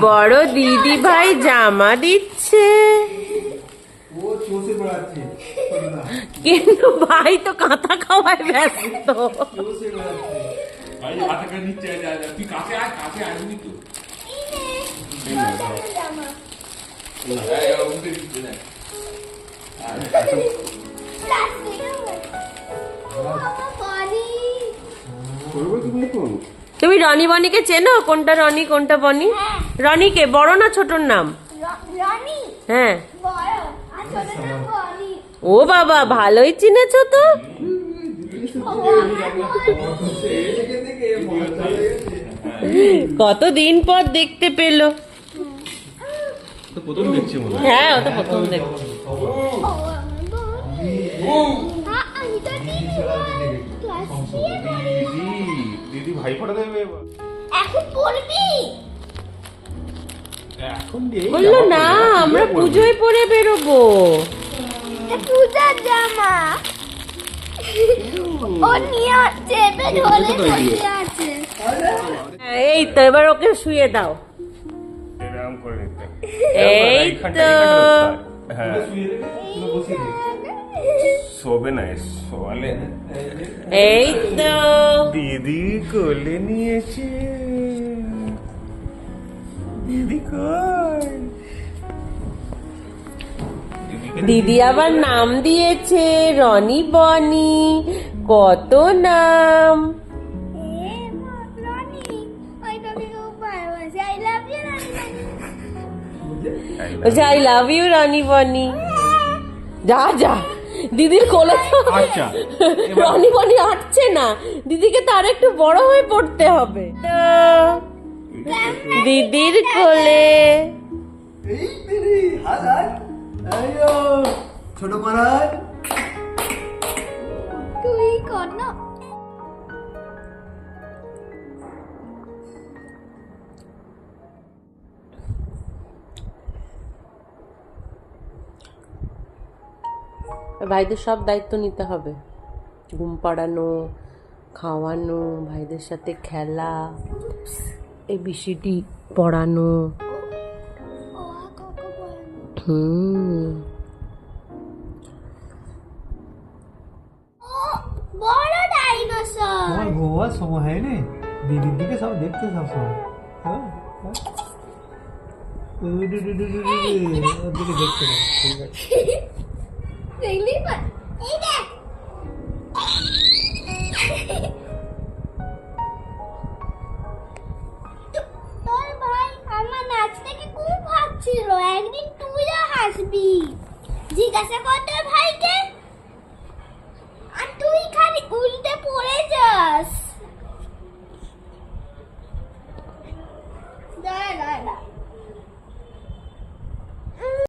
বড় দিদি ভাই জামা দিচ্ছে। কিন্তু ভাই তো কাঁথা খাওয়ায় ব্যস্ত। করব তুমি তুমি রনি বনিকে চেনো? কোনটা রনি কোনটা বনি? রনিকে বড় না ছোটর নাম? হ্যাঁ। ও বাবা ভালোই চিনেছো তো। কত হয়ে কতদিন পর দেখতে পেল। প্রথম দেখছি মনে হ্যাঁ। ও তো প্রথম দেখ দিদি ভাই ফোটা দেবে এখন পড়বি এখন বলল না আমরা পুজোয় পরে বেরোবো। পূজার জামা। ও নিয়ে চেপে ধরে বসে আছে। হ্যাঁ, এই তো এবার ওকে শুয়ে দাও। এরকম করে নিতে। এই তো। শোবে না শোয়ালে এই তো। দিদি কোলে নিয়েছে। দিদি কই? দিদি আবার নাম দিয়েছে রনি বনি কত নাম? বলছে আই লাভ ইউ রনি বনি। যা যা। দিদির কোলে তো আচ্ছা, রনি বনি আটছে না। দিদিকে তার একটু বড় হয়ে পড়তে হবে। দিদির কোলে। ছোট মহারাজ। ভাইদের সব দায়িত্ব নিতে হবে। ঘুম পাড়ানো খাওয়ানো ভাইদের সাথে খেলা এবিসিডি পড়ানো। হুম। ও বড় ডাইনোসর। তোমার ঘুমাবার সময় হয়নি? দিদির দিকে সব দেখতে সব সময়। হ্যাঁ? হ্যাঁ? দেখতে ঠিক আছে। দেখলি পা এই দেখ তোর ভাই আমার নাচ থেকে খুব ভাবছিল। একদিন তুইও হাসবি। জিজ্ঞাসা কর তোর